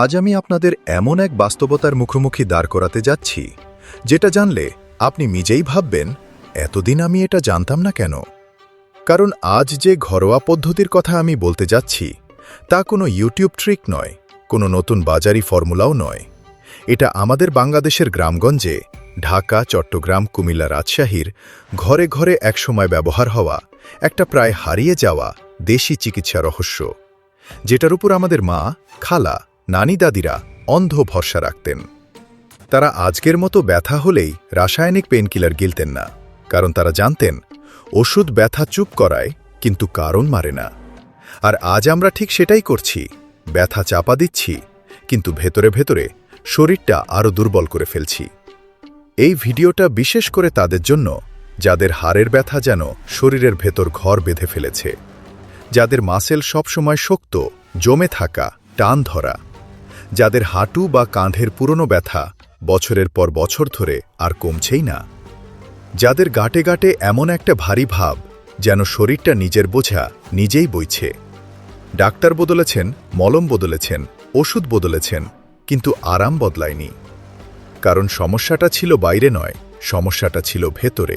আজ আমি আপনাদের এমন এক বাস্তবতার মুখোমুখি দাঁড় করাতে যাচ্ছি, যেটা জানলে আপনি নিজেই ভাববেন, এতদিন আমি এটা জানতাম না কেন? কারণ আজ যে ঘরোয়া পদ্ধতির কথা আমি বলতে যাচ্ছি, তা কোনো ইউটিউব ট্রিক নয়, কোনো নতুন বাজারি ফর্মুলাও নয়। এটা আমাদের বাংলাদেশের গ্রামগঞ্জে ঢাকা, চট্টগ্রাম, কুমিল্লা রাজশাহীর ঘরে ঘরে একসময় ব্যবহার হওয়া, একটা প্রায় হারিয়ে যাওয়া দেশি চিকিৎসা রহস্য, যেটার উপর আমাদের মা, খালা নানি দাদিরা অন্ধ ভরসা রাখতেন। তারা আজকের মতো ব্যথা হলেই রাসায়নিক পেনকিলার গিলতেন না, কারণ তারা জানতেন, ওষুধ ব্যথা চুপ করায়, কিন্তু কারণ মারে না। আর আজ আমরা ঠিক সেটাই করছি, ব্যথা চাপা দিচ্ছি, কিন্তু ভেতরে ভেতরে শরীরটা আরও দুর্বল করে ফেলছি। এই ভিডিওটা বিশেষ করে তাদের জন্য, যাদের হাড়ের ব্যথা যেন শরীরের ভেতর ঘর বেঁধে ফেলেছে। যাদের মাসেল সবসময় শক্ত, জমে থাকা, টান ধরা যাদের হাঁটু বা কাঁধের পুরনো ব্যথা বছরের পর বছর ধরে আর কমছেই না। যাদের গাটে গাটে এমন একটা ভারী ভাব যেন শরীরটা নিজের বোঝা নিজেই বইছে। ডাক্তার বদলেছেন, মলম বদলেছেন, ওষুধ বদলেছেন, কিন্তু আরাম বদলায়নি। কারণ সমস্যাটা ছিল বাইরে নয়, সমস্যাটা ছিল ভেতরে।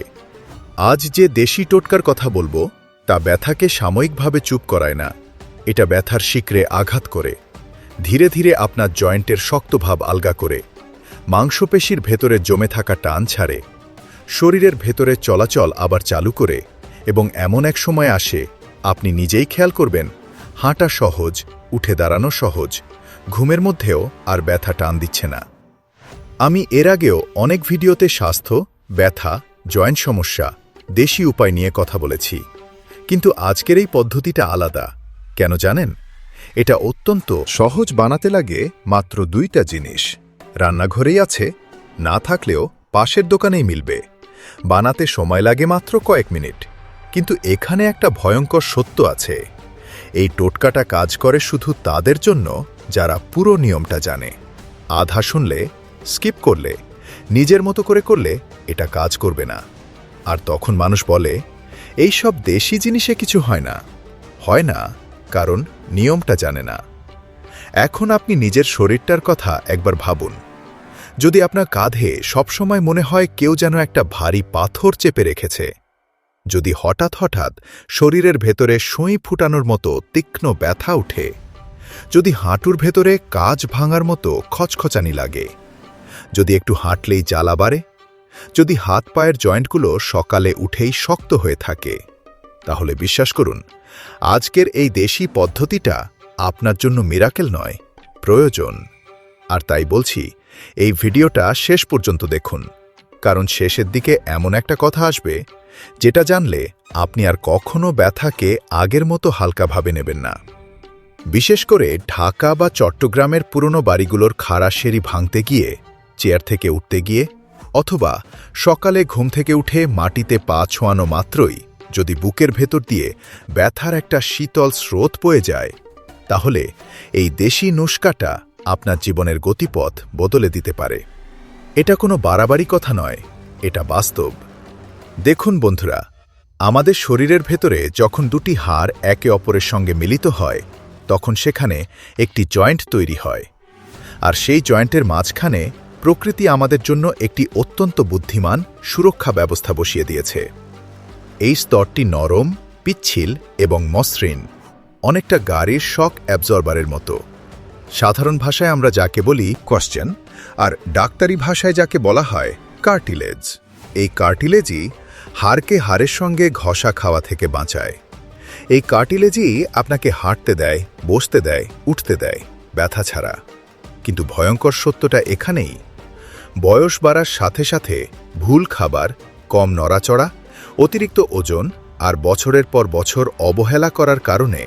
আজ যে দেশি টোটকার কথা বলব, তা ব্যথাকে সাময়িকভাবে চুপ করায় না। এটা ব্যথার শিকরে আঘাত করে। ধীরে ধীরে আপনার জয়েন্টের শক্তভাব আলগা করে, মাংসপেশির ভেতরে জমে থাকা টান ছাড়ে, শরীরের ভেতরে চলাচল আবার চালু করে এবং এমন এক সময় আসে, আপনি নিজেই খেয়াল করবেন, হাঁটা সহজ, উঠে দাঁড়ানো সহজ, ঘুমের মধ্যেও আর ব্যথা টান দিচ্ছে না। আমি এর আগেও অনেক ভিডিওতে স্বাস্থ্য, ব্যথা, জয়েন্ট সমস্যা, দেশি উপায় নিয়ে কথা বলেছি, কিন্তু আজকের এই পদ্ধতিটা আলাদা, কেন জানেন? এটা অত্যন্ত সহজ বানাতে লাগে মাত্র দুইটা জিনিস। রান্নাঘরেই আছে, না থাকলেও পাশের দোকানেই মিলবে। বানাতে সময় লাগে মাত্র কয়েক মিনিট। কিন্তু এখানে একটা ভয়ঙ্কর সত্য আছে। এই টোটকাটা কাজ করে শুধু তাদের জন্য, যারা পুরো নিয়মটা জানে। আধা শুনলে, স্কিপ করলে, নিজের মতো করে করলে এটা কাজ করবে না। আর তখন মানুষ বলে এই সব দেশি জিনিসে কিছু হয় না। হয় না, কারণ নিয়মটা জানে না। এখন আপনি নিজের শরীরটার কথা একবার ভাবুন। যদি আপনার কাঁধে সবসময় মনে হয় কেউ যেন একটা ভারী পাথর চেপে রেখেছে, যদি হঠাৎ হঠাৎ শরীরের ভেতরে সুঁই ফুটানোর মতো তীক্ষ্ণ ব্যথা উঠে যদি হাঁটুর ভেতরে কাজ ভাঙার মতো খচখচানি লাগে, যদি একটু হাঁটলেই জ্বালা বাড়ে, যদি হাত পায়ের জয়েন্টগুলো সকালে উঠেই শক্ত হয়ে থাকে, তাহলে বিশ্বাস করুন আজকের এই দেশি পদ্ধতিটা আপনার জন্য মিরাকেল নয়, প্রয়োজন। আর তাই বলছি, এই ভিডিওটা শেষ পর্যন্ত দেখুন, কারণ শেষের দিকে এমন একটা কথা আসবে, যেটা জানলে আপনি আর কখনো ব্যথাকে আগের মতো হালকাভাবে নেবেন না। বিশেষ করে ঢাকা বা চট্টগ্রামের পুরনো বাড়িগুলোর খাড়া সেরি ভাঙতে গিয়ে, চেয়ার থেকে উঠতে গিয়ে, অথবা সকালে ঘুম থেকে উঠে মাটিতে পা ছোঁয়ানো মাত্রই যদি বুকের ভেতর দিয়ে ব্যথার একটা শীতল স্রোত বয়ে যায়, তাহলে এই দেশি নুস্কাটা আপনার জীবনের গতিপথ বদলে দিতে পারে। এটা কোনো বাড়াবাড়ি কথা নয়, এটা বাস্তব। দেখুন বন্ধুরা, আমাদের শরীরের ভেতরে যখন দুটি হাড় একে অপরের সঙ্গে মিলিত হয়, তখন সেখানে একটি জয়েন্ট তৈরি হয়। আর সেই জয়েন্টের মাঝখানে প্রকৃতি আমাদের জন্য একটি অত্যন্ত বুদ্ধিমান সুরক্ষা ব্যবস্থা বসিয়ে দিয়েছে। এই স্তরটি নরম, পিচ্ছিল এবং মসৃণ, অনেকটা গাড়ির শক অ্যাবজর্বারের মতো। সাধারণ ভাষায় আমরা যাকে বলি কোশ্চেন আর ডাক্তারি ভাষায় যাকে বলা হয় কার্টিলেজ এই কার্টিলেজই হাড়কে হাড়ের সঙ্গে ঘষা খাওয়া থেকে বাঁচায়। এই কার্টিলেজই আপনাকে হাঁটতে দেয়, বসতে দেয়, উঠতে দেয়, ব্যথা ছাড়া। কিন্তু ভয়ঙ্কর সত্যটা এখানেই। বয়স বাড়ার সাথে সাথে ভুল খাবার, কম নড়াচড়া অতিরিক্ত ওজন আর বছরের পর বছর অবহেলা করার কারণে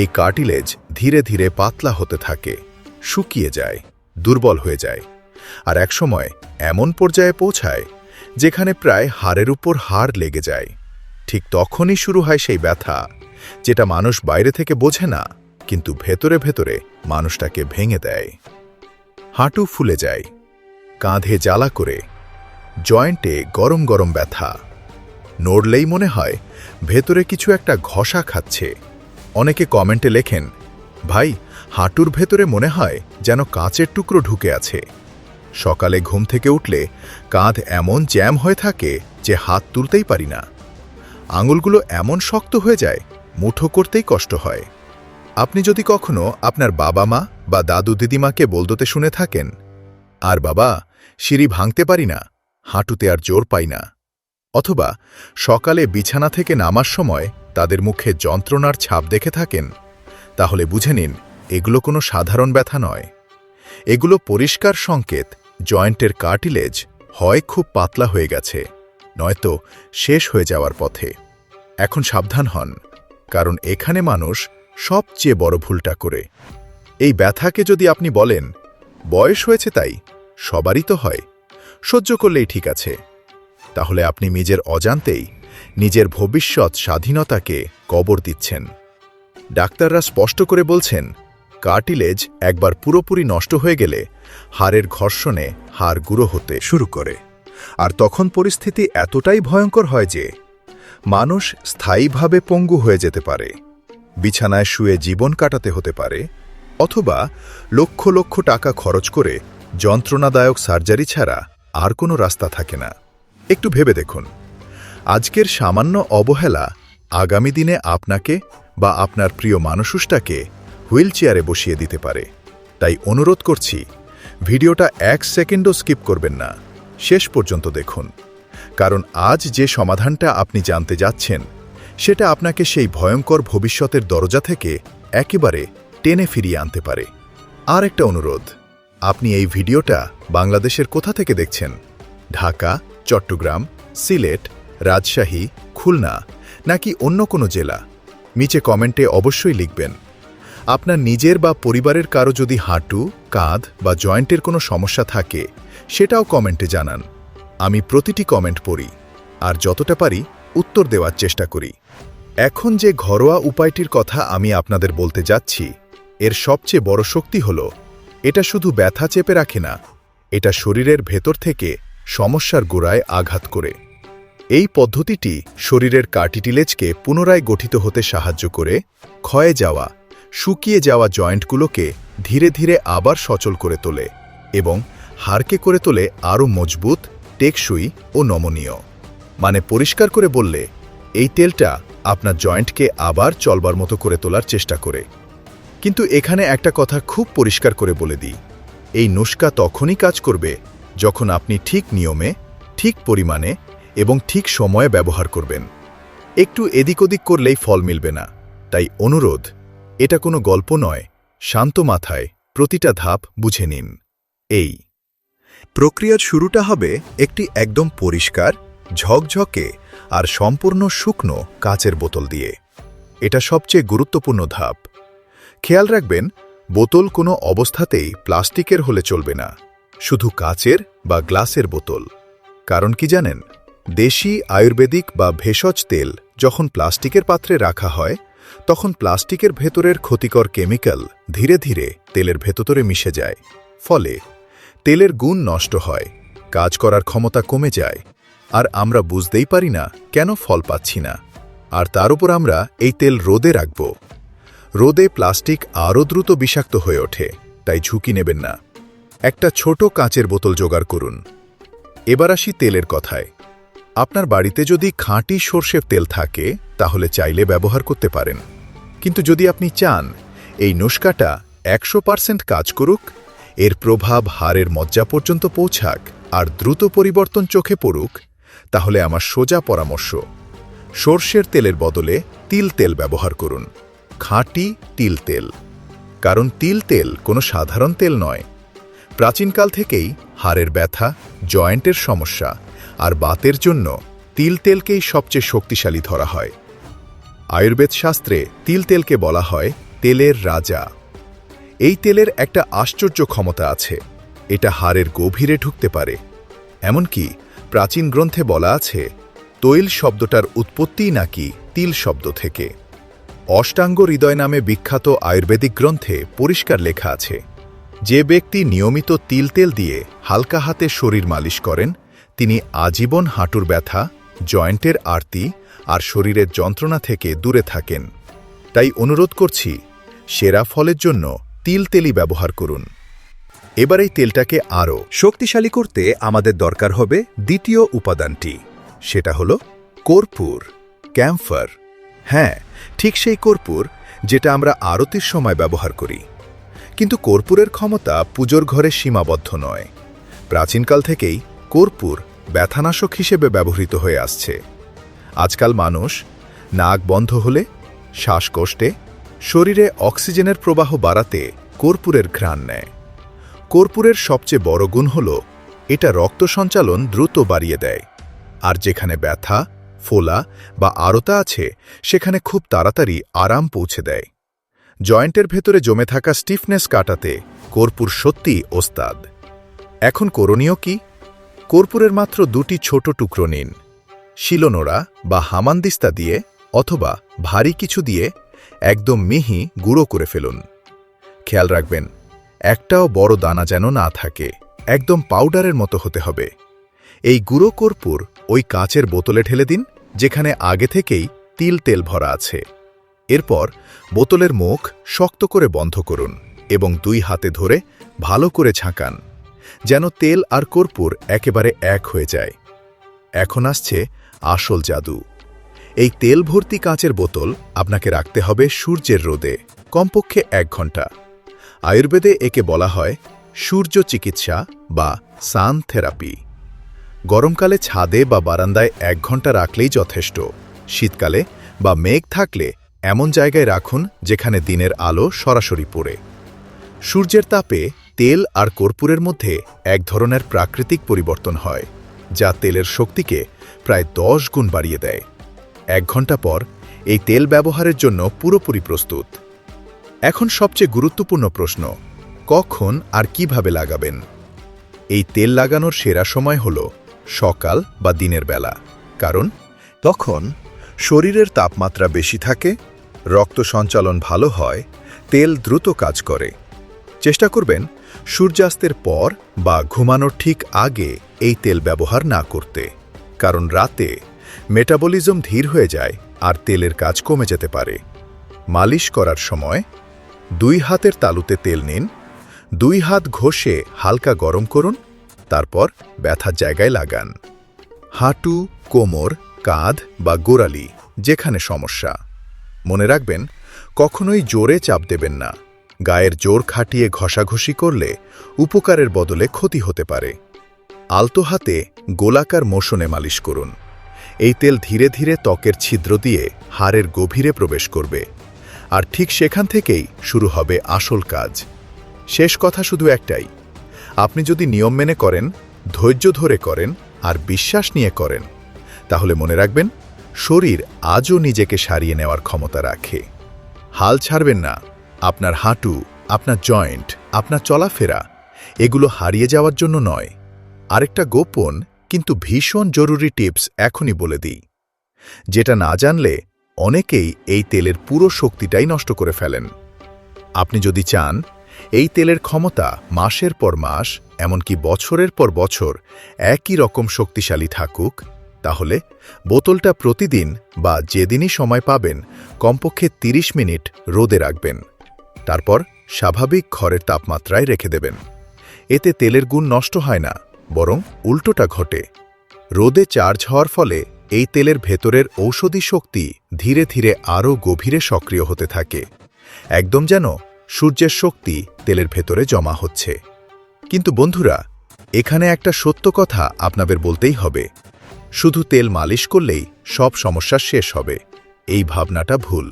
এই কার্টিলেজ ধীরে ধীরে পাতলা হতে থাকে, শুকিয়ে যায়, দুর্বল হয়ে যায় আর একসময় এমন পর্যায়ে পৌঁছায় যেখানে প্রায় হাড়ের উপর হাড় লেগে যায়। ঠিক তখনই শুরু হয় সেই ব্যথা, যেটা মানুষ বাইরে থেকে বোঝে না, কিন্তু ভেতরে ভেতরে মানুষটাকে ভেঙে দেয়। হাঁটু ফুলে যায়, কাঁধে জ্বালা করে, জয়েন্টে গরম গরম ব্যথা। নড়লেই মনে হয়, ভেতরে কিছু একটা ঘষা খাচ্ছে। অনেকে কমেন্টে লেখেন, ভাই, হাঁটুর ভেতরে মনে হয় যেন কাঁচের টুকরো ঢুকে আছে। সকালে ঘুম থেকে উঠলে কাঁধ এমন জ্যাম হয়ে থাকে যে হাত তুলতেই পারি না। আঙুলগুলো এমন শক্ত হয়ে যায়, মুঠো করতেই কষ্ট হয়। আপনি যদি কখনো আপনার বাবা মা বা দাদু দিদিমাকে বলদতে শুনে থাকেন, আর বাবা, সিঁড়ি ভাঙতে পারি না, হাঁটুতে আর জোর পাই না। অথবা সকালে বিছানা থেকে নামার সময় তাদের মুখে যন্ত্রণার ছাপ দেখে থাকেন, তাহলে বুঝে নিন এগুলো কোনো সাধারণ ব্যথা নয়। এগুলো পরিষ্কার সংকেত, জয়েন্টের কার্টিলেজ হয় খুব পাতলা হয়ে গেছে, নয়তো শেষ হয়ে যাওয়ার পথে। এখন সাবধান হন, কারণ এখানে মানুষ সবচেয়ে বড় ভুলটা করে। এই ব্যথাকে যদি আপনি বলেন, বয়স হয়েছে তাই, সবারই তো হয়, সহ্য করলেই ঠিক আছে। তাহলে আপনি নিজের অজান্তেই নিজের ভবিষ্যৎ স্বাধীনতাকে কবর দিচ্ছেন। ডাক্তাররা স্পষ্ট করে বলছেন, কার্টিলেজ একবার পুরোপুরি নষ্ট হয়ে গেলে হাড়ের ঘর্ষণে হাড় গুঁড়ো হতে শুরু করে। আর তখন পরিস্থিতি এতটাই ভয়ঙ্কর হয় যে মানুষ স্থায়ীভাবে পঙ্গু হয়ে যেতে পারে, বিছানায় শুয়ে জীবন কাটাতে হতে পারে, অথবা লক্ষ লক্ষ টাকা খরচ করে যন্ত্রণাদায়ক সার্জারি ছাড়া আর কোনো রাস্তা থাকে না। একটু ভেবে দেখুন। আজকের সামান্য অবহেলা আগামী দিনে আপনাকে বা আপনার প্রিয় মানুষটাকে হুইল চেয়ারে বসিয়ে দিতে পারে। তাই অনুরোধ করছি, ভিডিওটা এক সেকেন্ডও স্কিপ করবেন না। শেষ পর্যন্ত দেখুন। কারণ আজ যে সমাধানটা আপনি জানতে যাচ্ছেন, সেটা আপনাকে সেই ভয়ঙ্কর ভবিষ্যতের দরজা থেকে একেবারে টেনে ফিরিয়ে আনতে পারে। আর একটা অনুরোধ, আপনি এই ভিডিওটা বাংলাদেশের কোথা থেকে দেখছেন? ঢাকা চট্টগ্রাম, সিলেট, রাজশাহী, খুলনা নাকি অন্য কোনো জেলা? নিচে কমেন্টে অবশ্যই লিখবেন। আপনার নিজের বা পরিবারের কারও যদি হাঁটু, কাঁধ বা জয়েন্টের কোনো সমস্যা থাকে, সেটাও কমেন্টে জানান। আমি প্রতিটি কমেন্ট পড়ি আর যতটা পারি উত্তর দেওয়ার চেষ্টা করি। এখন যে ঘরোয়া উপায়টির কথা আমি আপনাদের বলতে যাচ্ছি, এর সবচেয়ে বড় শক্তি হল, এটা শুধু ব্যথা চেপে রাখে না, এটা শরীরের ভেতর থেকে সমস্যার গোড়ায় আঘাত করে। এই পদ্ধতিটি শরীরের কার্টিটিলেজকে পুনরায় গঠিত হতে সাহায্য করে, ক্ষয়ে যাওয়া, শুকিয়ে যাওয়া জয়েন্টগুলোকে ধীরে ধীরে আবার সচল করে তোলে এবং হাড়কে করে তোলে আরও মজবুত, টেকসই ও নমনীয়। মানে পরিষ্কার করে বললে, এই তেলটা আপনার জয়েন্টকে আবার চলবার মতো করে তোলার চেষ্টা করে। কিন্তু এখানে একটা কথা খুব পরিষ্কার করে বলে দিই। এই নুস্কা তখনই কাজ করবে যখন আপনি ঠিক নিয়মে, ঠিক পরিমাণে এবং ঠিক সময়ে ব্যবহার করবেন। একটু এদিক ওদিক করলেই ফল মিলবে না। তাই অনুরোধ, এটা কোনো গল্প নয়, শান্ত মাথায় প্রতিটা ধাপ বুঝে নিন। এই, প্রক্রিয়ার শুরুটা হবে একটি একদম পরিষ্কার, ঝকঝকে আর সম্পূর্ণ শুকনো কাচের বোতল দিয়ে। এটা সবচেয়ে গুরুত্বপূর্ণ ধাপ। খেয়াল রাখবেন, বোতল কোনো অবস্থাতেই প্লাস্টিকের হলে চলবে না। শুধু কাচের বা গ্লাসের বোতল। কারণ কি জানেন? দেশি, আয়ুর্বেদিক বা ভেষজ তেল যখন প্লাস্টিকের পাত্রে রাখা হয়, তখন প্লাস্টিকের ভেতরের ক্ষতিকর কেমিক্যাল ধীরে ধীরে তেলের ভেতরে মিশে যায়। ফলে তেলের গুণ নষ্ট হয়, কাজ করার ক্ষমতা কমে যায়, আর আমরা বুঝতেই পারি না কেন ফল পাচ্ছি না। আর তার উপর আমরা এই তেল রোদে রাখব। রোদে প্লাস্টিক আরও দ্রুত বিষাক্ত হয়ে ওঠে, তাই ঝুঁকি নেবেন না। একটা ছোট কাঁচের বোতল জোগাড় করুন। এবার আসি তেলের কথায়। আপনার বাড়িতে যদি খাঁটি সর্ষের তেল থাকে, তাহলে চাইলে ব্যবহার করতে পারেন। কিন্তু যদি আপনি চান, এই নুস্কাটা একশো পার্সেন্ট কাজ করুক, এর প্রভাব হাড়ের মজ্জা পর্যন্ত পৌঁছাক আর দ্রুত পরিবর্তন চোখে পড়ুক, তাহলে আমার সোজা পরামর্শ। সর্ষের তেলের বদলে তিল তেল ব্যবহার করুন। খাঁটি তিল তেল। কারণ তিল তেল কোনো সাধারণ তেল নয়। প্রাচীনকাল থেকেই হাড়ের ব্যথা, জয়েন্টের সমস্যা আর বাতের জন্য তিল তেলকেই সবচেয়ে শক্তিশালী ধরা হয়। আয়ুর্বেদ শাস্ত্রে তিল তেলকে বলা হয় তেলের রাজা। এই তেলের একটা আশ্চর্য ক্ষমতা আছে, এটা হাড়ের গভীরে ঢুকতে পারে। এমনকি প্রাচীন গ্রন্থে বলা আছে, তৈল শব্দটার উৎপত্তিই নাকি তিল শব্দ থেকে? অষ্টাঙ্গ হৃদয় নামে বিখ্যাত আয়ুর্বেদিক গ্রন্থে পরিষ্কার লেখা আছে। যে ব্যক্তি নিয়মিত তিল তেল দিয়ে হালকা হাতে শরীর মালিশ করেন, তিনি আজীবন হাঁটুর ব্যথা, জয়েন্টের আরতি আর শরীরের যন্ত্রণা থেকে দূরে থাকেন। তাই অনুরোধ করছি, সেরা ফলের জন্য তিল তেলই ব্যবহার করুন। এবার এই তেলটাকে আরও শক্তিশালী করতে আমাদের দরকার হবে দ্বিতীয় উপাদানটি। সেটা হলো কর্পূর, ক্যাম্ফার। হ্যাঁ ঠিক সেই কর্পূর যেটা আমরা আরতির সময় ব্যবহার করি। কিন্তু কর্পূরের ক্ষমতা পুজোর ঘরে সীমাবদ্ধ নয়। প্রাচীনকাল থেকেই কর্পূর ব্যথানাশক হিসেবে ব্যবহৃত হয়ে আসছে। আজকাল মানুষ নাক বন্ধ হলে, শ্বাসকষ্টে, শরীরে অক্সিজেনের প্রবাহ বাড়াতে কর্পূরের ঘ্রাণ নেয়। কর্পূরের সবচেয়ে বড় গুণ হল, এটা রক্ত সঞ্চালন দ্রুত বাড়িয়ে দেয়। আর যেখানে ব্যথা, ফোলা বা আরতা আছে, সেখানে খুব তাড়াতাড়ি আরাম পৌঁছে দেয়। জয়েন্টের ভেতরে জমে থাকা স্টিফনেস কাটাতে কর্পূর সত্যি ওস্তাদ। এখন করণীয় কি? কর্পূরের মাত্র দুটি ছোট টুকরো নিন। শিলনোড়া বা হামানদিস্তা দিয়ে অথবা ভারী কিছু দিয়ে একদম মিহি গুঁড়ো করে ফেলুন। খেয়াল রাখবেন, একটাও বড় দানা যেন না থাকে, একদম পাউডারের মতো হতে হবে। এই গুঁড়ো কর্পূর ওই কাচের বোতলে ঢেলে দিন, যেখানে আগে থেকেই তিল তেল ভরা আছে। এরপর বোতলের মুখ শক্ত করে বন্ধ করুন এবং দুই হাতে ধরে ভালো করে ঝাঁকান, যেন তেল আর কর্পূর একেবারে এক হয়ে যায়। এখন আসছে আসল জাদু। এই তেল ভর্তি কাঁচের বোতল আপনাকে রাখতে হবে সূর্যের রোদে, কমপক্ষে এক ঘণ্টা। আয়ুর্বেদে একে বলা হয় সূর্য চিকিৎসা বা সান থেরাপি। গরমকালে ছাদে বা বারান্দায় এক ঘণ্টা রাখলেই যথেষ্ট। শীতকালে বা মেঘ থাকলে এমন জায়গায় রাখুন যেখানে দিনের আলো সরাসরি পড়ে। সূর্যের তাপে তেল আর কর্পূরের মধ্যে এক ধরনের প্রাকৃতিক পরিবর্তন হয়, যা তেলের শক্তিকে প্রায় দশ গুণ বাড়িয়ে দেয়। এক ঘণ্টা পর এই তেল ব্যবহারের জন্য পুরোপুরি প্রস্তুত। এখন সবচেয়ে গুরুত্বপূর্ণ প্রশ্ন, কখন আর কীভাবে লাগাবেন? এই তেল লাগানোর সেরা সময় হল সকাল বা দিনের বেলা, কারণ তখন শরীরের তাপমাত্রা বেশি থাকে রক্ত সঞ্চালন ভালো হয়, তেল দ্রুত কাজ করে। চেষ্টা করবেন সূর্যাস্তের পর বা ঘুমানোর ঠিক আগে এই তেল ব্যবহার না করতে, কারণ রাতে মেটাবলিজম ধীর হয়ে যায় আর তেলের কাজ কমে যেতে পারে। মালিশ করার সময় দুই হাতের তালুতে তেল নিন, দুই হাত ঘষে হালকা গরম করুন, তারপর ব্যথার জায়গায় লাগান। হাঁটু, কোমর, কাঁধ বা গোড়ালি, যেখানে সমস্যা। মনে রাখবেন, কখনোই জোরে চাপ দেবেন না। গায়ের জোর খাটিয়ে ঘষাঘষি করলে উপকারের বদলে ক্ষতি হতে পারে। আলতো হাতে গোলাকার মোশনে মালিশ করুন। এই তেল ধীরে ধীরে ত্বকের ছিদ্র দিয়ে হাড়ের গভীরে প্রবেশ করবে। আর ঠিক সেখান থেকেই শুরু হবে আসল কাজ। শেষ কথা শুধু একটাই, আপনি যদি নিয়ম মেনে করেন, ধৈর্য ধরে করেন আর বিশ্বাস নিয়ে করেন, তাহলে মনে রাখবেন শরীর আজও নিজেকে সারিয়ে নেওয়ার ক্ষমতা রাখে। হাল ছাড়বেন না। আপনার হাঁটু, আপনার জয়েন্ট, আপনার চলাফেরা, এগুলো হারিয়ে যাওয়ার জন্য নয়। আরেকটা গোপন, কিন্তু ভীষণ জরুরি টিপস এখনই বলে দিই। যেটা না জানলে অনেকেই এই তেলের পুরো শক্তিটাই নষ্ট করে ফেলেন। আপনি যদি চান, এই তেলের ক্ষমতা মাসের পর মাস, এমনকি বছরের পর বছর, একই রকম শক্তিশালী থাকুক তাহলে বোতলটা প্রতিদিন বা যেদিনই সময় পাবেন কমপক্ষে ৩০ মিনিট রোদে রাখবেন। তারপর স্বাভাবিক ঘরের তাপমাত্রায় রেখে দেবেন। এতে তেলের গুণ নষ্ট হয় না, বরং উল্টোটা ঘটে। রোদে চার্জ হওয়ার ফলে এই তেলের ভেতরের ঔষধি শক্তি ধীরে ধীরে আরও গভীরে সক্রিয় হতে থাকে। একদম যেন সূর্যের শক্তি তেলের ভেতরে জমা হচ্ছে। কিন্তু বন্ধুরা, এখানে একটা সত্য কথা আপনাদের বলতেই হবে। শুধু তেল মালিশ করলেই সব সমস্যা শেষ হবে। এই ভাবনাটা ভুল।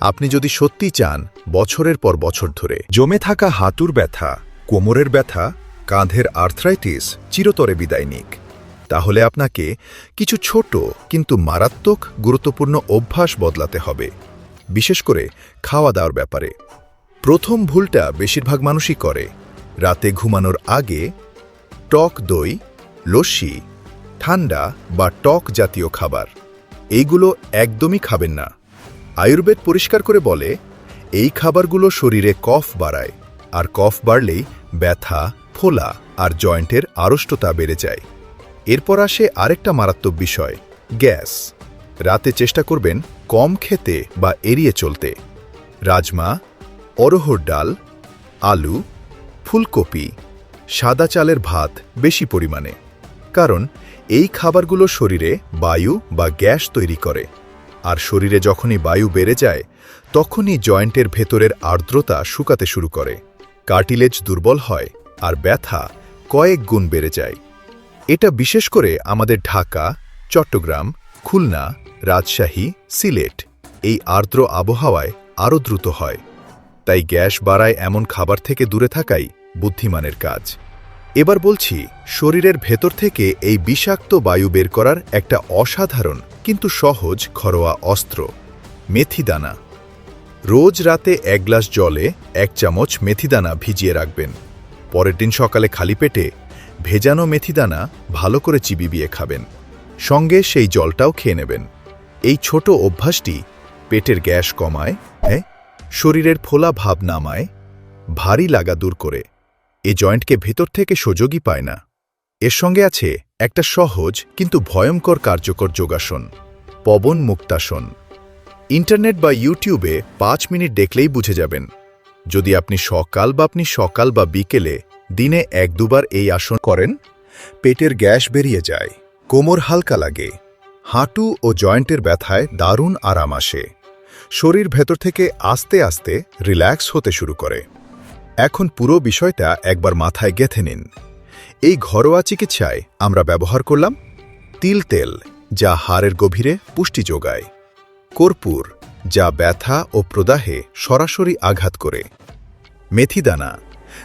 আপনি যদি সত্যি চান, বছরের পর বছর ধরে জমে থাকা হাতুর ব্যথা, কোমরের ব্যথা, কাঁধের আর্থ্রাইটিস চিরতরে বিদায় নিক। তাহলে আপনাকে কিছু ছোট কিন্তু মারাত্মক গুরুত্বপূর্ণ অভ্যাস বদলাতে হবে, বিশেষ করে খাওয়া দাওয়ার ব্যাপারে। প্রথম ভুলটা বেশিরভাগ মানুষই করে। রাতে ঘুমানোর আগে টক দই, লস্যি ঠান্ডা বা টক জাতীয় খাবার। এইগুলো একদমই খাবেন না। আয়ুর্বেদ পরিষ্কার করে বলে, এই খাবারগুলো শরীরে কফ বাড়ায়, আর কফ বাড়লেই ব্যথা, ফোলা আর জয়েন্টের আড়ষ্টতা বেড়ে যায়। এরপর আসে আরেকটা মারাত্মক বিষয়, গ্যাস। রাতে চেষ্টা করবেন কম খেতে বা এড়িয়ে চলতে। রাজমা অরহর ডাল, আলু, ফুলকপি, সাদা চালের ভাত বেশি পরিমাণে। কারণ এই খাবারগুলো শরীরে বায়ু বা গ্যাস তৈরি করে। আর শরীরে যখনই বায়ু বেড়ে যায়, তখনই জয়েন্টের ভেতরের আর্দ্রতা শুকাতে শুরু করে। কার্টিলেজ দুর্বল হয় আর ব্যথা কয়েক গুণ বেড়ে যায়। এটা বিশেষ করে আমাদের ঢাকা, চট্টগ্রাম, খুলনা, রাজশাহী, সিলেট এই আর্দ্র আবহাওয়ায় আরও দ্রুত হয়। তাই গ্যাস বাড়ায় এমন খাবার থেকে দূরে থাকাই বুদ্ধিমানের কাজ। এবার বলছি, শরীরের ভেতর থেকে এই বিষাক্ত বায়ু বের করার একটা অসাধারণ কিন্তু সহজ ঘরোয়া অস্ত্র, মেথিদানা। রোজ রাতে এক গ্লাস জলে এক চামচ মেথিদানা ভিজিয়ে রাখবেন। পরের দিন সকালে খালি পেটে ভেজানো মেথিদানা ভালো করে চিবিবিয়ে খাবেন। সঙ্গে সেই জলটাও খেয়ে নেবেন। এই ছোট অভ্যাসটি পেটের গ্যাস কমায় হ্যাঁ? শরীরের ফোলা ভাব নামায়, ভারী লাগা দূর করে। এ জয়েন্টকে ভেতর থেকে সুযোগই পায় না। এর সঙ্গে আছে একটা সহজ কিন্তু ভয়ঙ্কর কার্যকর যোগাসন, পবন মুক্তাসন। ইন্টারনেট বা ইউটিউবে পাঁচ মিনিট দেখলেই বুঝে যাবেন। যদি আপনি সকাল বা আপনি সকাল বা বিকেলে দিনে এক দুবার এই আসন করেন, পেটের গ্যাস বেরিয়ে যায়, কোমর হালকা লাগে, হাঁটু ও জয়েন্টের ব্যথায় দারুণ আরাম আসে। শরীর ভেতর থেকে আস্তে আস্তে রিল্যাক্স হতে শুরু করে। এখন পুরো বিষয়টা একবার মাথায় গেথে নিন। এই ঘরোয়া চিকিৎসায় আমরা ব্যবহার করলাম তিল তেল, যা হাড়ের গভীরে পুষ্টি যোগায়, কর্পূর, যা ব্যথা ও প্রদাহে সরাসরি আঘাত করে, মেথিদানা,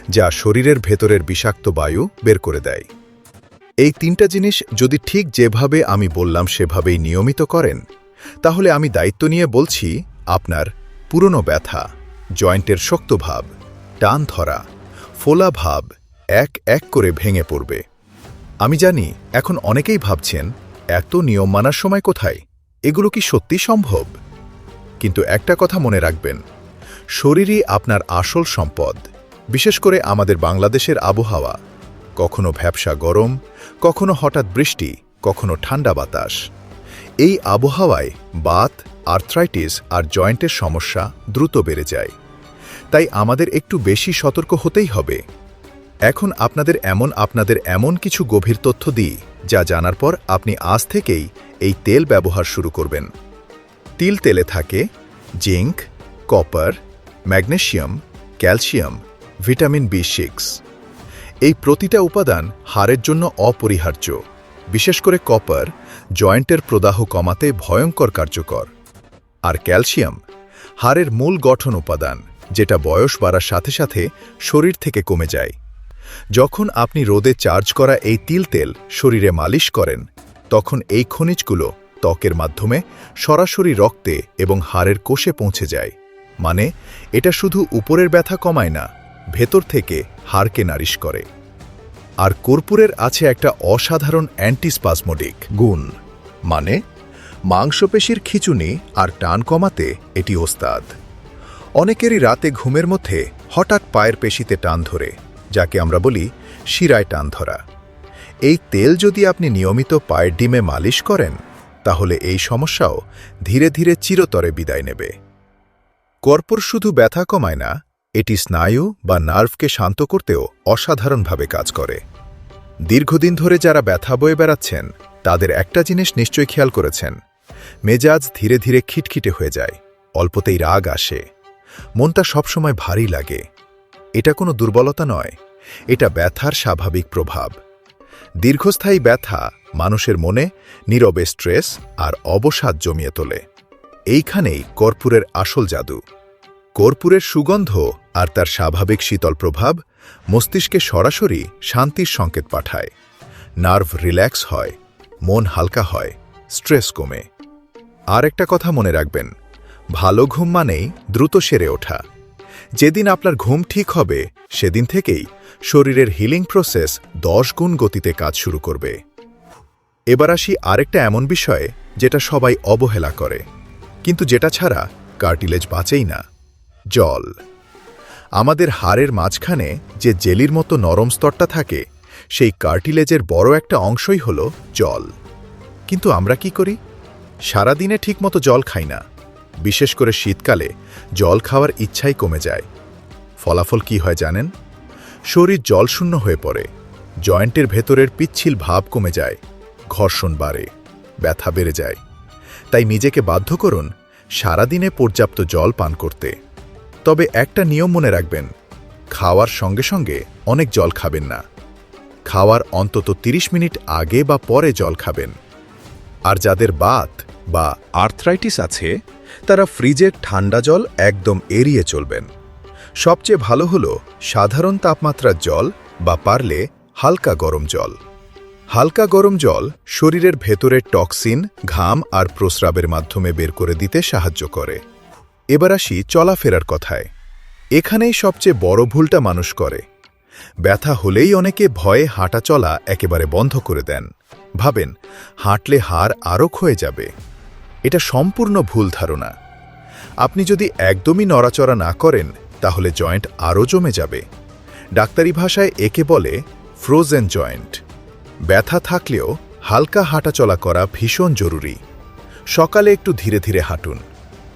যা শরীরের ভেতরের বিষাক্ত বায়ু বের করে দেয়। এই তিনটা জিনিস যদি ঠিক যেভাবে আমি বললাম সেভাবেই নিয়মিত করেন, তাহলে আমি দায়িত্ব নিয়ে বলছি আপনার পুরনো ব্যথা, জয়েন্টের শক্ত ভাব টান ধরা, ফোলা ভাব এক এক করে ভেঙে পড়বে। আমি জানি, এখন অনেকেই ভাবছেন, এত নিয়ম মানার সময় কোথায়? এগুলো কি সত্যি সম্ভব? কিন্তু একটা কথা মনে রাখবেন, শরীরই আপনার আসল সম্পদ। বিশেষ করে আমাদের বাংলাদেশের আবহাওয়া। কখনো ভ্যাবসা গরম, কখনো হঠাৎ বৃষ্টি, কখনো ঠান্ডা বাতাস। এই আবহাওয়ায় বাত, আর্থ্রাইটিস আর জয়েন্টের সমস্যা দ্রুত বেড়ে যায়। তাই আমাদের একটু বেশি সতর্ক হতেই হবে। এখন আপনাদের এমন আপনাদের এমন কিছু গভীর তথ্য দিই, যা জানার পর আপনি আজ থেকেই এই তেল ব্যবহার শুরু করবেন। তিল তেলে থাকে zinc, copper, magnesium, calcium, vitamin B six. এই প্রতিটা উপাদান হাড়ের জন্য অপরিহার্য, বিশেষ করে কপার জয়েন্টের প্রদাহ কমাতে ভয়ঙ্কর কার্যকর। আর ক্যালসিয়াম হাড়ের মূল গঠন উপাদান। যেটা বয়স বাড়ার সাথে সাথে শরীর থেকে কমে যায়। যখন আপনি রোদে চার্জ করা এই তিল তেল শরীরে মালিশ করেন, তখন এই খনিজগুলো ত্বকের মাধ্যমে সরাসরি রক্তে এবং হাড়ের কোষে পৌঁছে যায়। মানে এটা শুধু উপরের ব্যথা কমায় না, ভেতর থেকে হাড়কে নারিশ করে। আর কর্পূরের আছে একটা অসাধারণ অ্যান্টিস্পাসমোডিক গুণ মানে মাংসপেশির খিচুনি আর টান কমাতে এটি ওস্তাদ। অনেকেরই রাতে ঘুমের মধ্যে হঠাৎ পায়ের পেশিতে টান ধরে, যাকে আমরা বলি শিরায় টান ধরা। এই তেল যদি আপনি নিয়মিত পায়ের ডিমে মালিশ করেন, তাহলে এই সমস্যাও ধীরে ধীরে চিরতরে বিদায় নেবে। কর্পর শুধু ব্যথা কমায় না, এটি স্নায়ু বা নার্ভকে শান্ত করতেও অসাধারণভাবে কাজ করে। দীর্ঘদিন ধরে যারা ব্যথা বয়ে বেড়াচ্ছেন, তাদের একটা জিনিস নিশ্চয়ই খেয়াল করেছেন, মেজাজ ধীরে ধীরে খিটখিটে হয়ে যায়, অল্পতেই রাগ আসে। মনটা সবসময় ভারী লাগে। এটা কোনো দুর্বলতা নয়। এটা ব্যথার স্বাভাবিক প্রভাব। দীর্ঘস্থায়ী ব্যথা মানুষের মনে নীরবে স্ট্রেস আর অবসাদ জমিয়ে তোলে। এইখানেই কর্পূরের আসল জাদু। কর্পূরের সুগন্ধ আর তার স্বাভাবিক শীতল প্রভাব মস্তিষ্কে সরাসরি শান্তির সংকেত পাঠায়। নার্ভ রিল্যাক্স হয়, মন হালকা হয়, স্ট্রেস কমে। আর একটা কথা মনে রাখবেন ভালো ঘুম মানেই দ্রুত সেরে ওঠা। যেদিন আপনার ঘুম ঠিক হবে, সেদিন থেকেই শরীরের হিলিং প্রসেস দশ গুণ গতিতে কাজ শুরু করবে। এবার আসি আরেকটা এমন বিষয়ে যেটা সবাই অবহেলা করে। কিন্তু যেটা ছাড়া কার্টিলেজ বাঁচেই না। জল। আমাদের হাড়ের মাঝখানে যে জেলির মতো নরম স্তরটা থাকে, সেই কার্টিলেজের বড় একটা অংশই হল জল। কিন্তু আমরা কি করি? সারাদিনে ঠিকমতো জল খাই না। বিশেষ করে শীতকালে জল খাওয়ার ইচ্ছাই কমে যায়। ফলাফল কি হয় জানেন? শরীর জলশূন্য হয়ে পড়ে, জয়েন্টের ভেতরের পিচ্ছিল ভাব কমে যায়, ঘর্ষণ বাড়ে, ব্যথা বেড়ে যায়। তাই নিজেকে বাধ্য করুন সারাদিনে পর্যাপ্ত জল পান করতে। তবে একটা নিয়ম মনে রাখবেন, খাওয়ার সঙ্গে সঙ্গে অনেক জল খাবেন না। খাওয়ার অন্তত ৩০ মিনিট আগে বা পরে জল খাবেন। আর যাদের বাত বা আর্থ্রাইটিস আছে তারা ফ্রিজের ঠান্ডা জল একদম এড়িয়ে চলবেন। সবচেয়ে ভালো হল সাধারণ তাপমাত্রার জল বা পারলে হালকা গরম জল। হালকা গরম জল শরীরের ভেতরের টক্সিন, ঘাম আর প্রস্রাবের মাধ্যমে বের করে দিতে সাহায্য করে। এবার আসি চলাফেরার কথায়। এখানেই সবচেয়ে বড় ভুলটা মানুষ করে। ব্যথা হলেই অনেকে ভয়ে হাঁটা চলা একেবারে বন্ধ করে দেন। ভাবেন, হাঁটলে হাড় আরও ক্ষয়ে যাবে। এটা সম্পূর্ণ ভুল ধারণা। আপনি যদি একদমই নড়াচড়া না করেন, তাহলে জয়েন্ট আরও জমে যাবে। ডাক্তারি ভাষায় একে বলে ফ্রোজেন জয়েন্ট। ব্যথা থাকলেও হালকা হাঁটাচলা করা ভীষণ জরুরি। সকালে একটু ধীরে ধীরে হাঁটুন।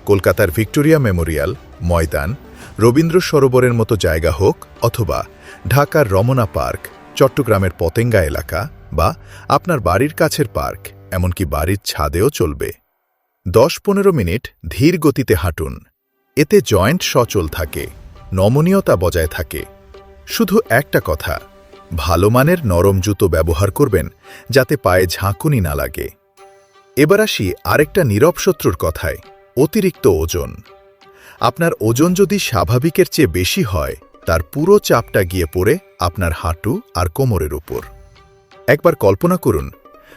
কলকাতার ভিক্টোরিয়া মেমোরিয়াল, ময়দান, রবীন্দ্র সরোবরের মতো জায়গা হোক অথবা ঢাকার রমনা পার্ক, চট্টগ্রামের পতেঙ্গা এলাকা বা আপনার বাড়ির কাছের পার্ক, এমনকি বাড়ির ছাদেও চলবে। দশ পনেরো মিনিট ধীর গতিতে হাঁটুন। এতে জয়েন্ট সচল থাকে, নমনীয়তা বজায় থাকে। শুধু একটা কথা, ভালো মানের নরম জুতো ব্যবহার করবেন যাতে পায়ে ঝাঁকুনি না লাগে। এবার আসি আরেকটা নীরব শত্রুর কথায়, অতিরিক্ত ওজন। আপনার ওজন যদি স্বাভাবিকের চেয়ে বেশি হয়, তার পুরো চাপটা গিয়ে পড়ে আপনার হাঁটু আর কোমরের উপর। একবার কল্পনা করুন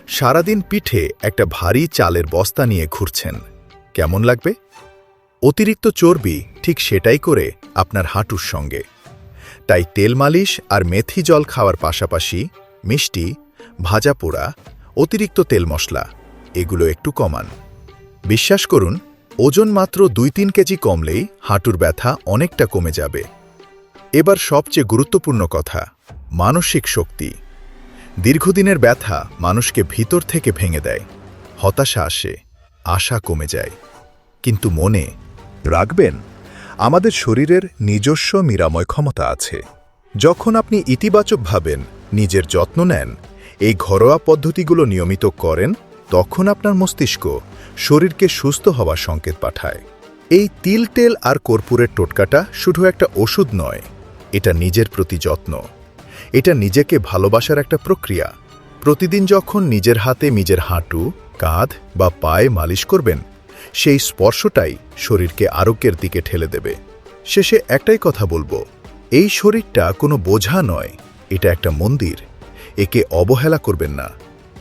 সারাদিন পিঠে একটা ভারী চালের বস্তা নিয়ে ঘুরছেন। কেমন লাগবে? অতিরিক্ত চর্বি ঠিক সেটাই করে আপনার হাঁটুর সঙ্গে। তাই তেল মালিশ আর মেথি জল খাওয়ার পাশাপাশি মিষ্টি, ভাজা পোড়া, অতিরিক্ত তেল মশলা, এগুলো একটু কমান। বিশ্বাস করুন, ওজন মাত্র দুই তিন কেজি কমলেই হাঁটুর ব্যথা অনেকটা কমে যাবে। এবার সবচেয়ে গুরুত্বপূর্ণ কথা, মানসিক শক্তি। দীর্ঘদিনের ব্যথা মানুষকে ভিতর থেকে ভেঙে দেয়। হতাশা আসে, আশা কমে যায়। কিন্তু মনে, রাখবেন, আমাদের শরীরের নিজস্ব নিরাময় ক্ষমতা আছে। যখন আপনি ইতিবাচক ভাবেন, নিজের যত্ন নেন, এই ঘরোয়া পদ্ধতিগুলো নিয়মিত করেন, তখন আপনার মস্তিষ্ক শরীরকে সুস্থ হওয়ার সংকেত পাঠায়। এই তিল তেল আর কর্পূরের টোটকাটা শুধু একটা ওষুধ নয়, এটা নিজের প্রতি যত্ন। এটা নিজেকে ভালোবাসার একটা প্রক্রিয়া। প্রতিদিন যখন নিজের হাতে নিজের হাঁটু, কাঁধ বা পায়ে মালিশ করবেন, সেই স্পর্শটাই শরীরকে আরোগ্যের দিকে ঠেলে দেবে। শেষে একটাই কথা বলব, এই শরীরটা কোনো বোঝা নয়, এটা একটা মন্দির, একে অবহেলা করবেন না।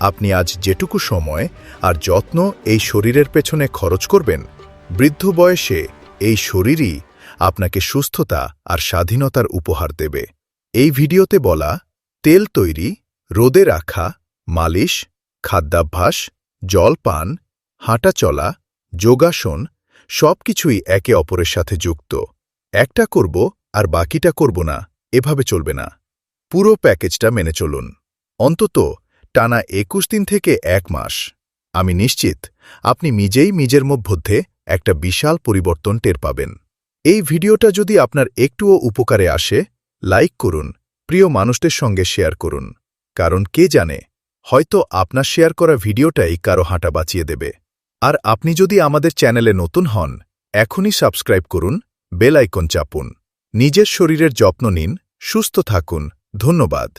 আপনি আজ যেটুকু সময় আর যত্ন এই শরীরের পেছনে খরচ করবেন, বৃদ্ধ বয়সে এই শরীরই আপনাকে সুস্থতা আর স্বাধীনতার উপহার দেবে। এই ভিডিওতে বলা, তেল তৈরি, রোদে রাখা, মালিশ, খাদ্যাভ্যাস, জল পান, হাঁটা চলা, যোগাসন, সবকিছুই একে অপরের সাথে যুক্ত। একটা করব আর বাকিটা করব না, এভাবে চলবে না। পুরো প্যাকেজটা মেনে চলুন। অন্তত টানা একুশ দিন থেকে এক মাস। আমি নিশ্চিত আপনি নিজেই নিজের মধ্যে একটা বিশাল পরিবর্তন টের পাবেন। এই ভিডিওটা যদি আপনার একটুও উপকারে আসে লাইক করুন, প্রিয় মানুষদের সঙ্গে শেয়ার করুন। কারণ কে জানে, হয়তো আপনার শেয়ার করা ভিডিওটাই কারও হাঁটা বাঁচিয়ে দেবে। আর আপনি যদি আমাদের চ্যানেলে নতুন হন, এখনই সাবস্ক্রাইব করুন, বেল আইকন চাপুন। নিজের শরীরের যত্ন নিন, সুস্থ থাকুন। ধন্যবাদ।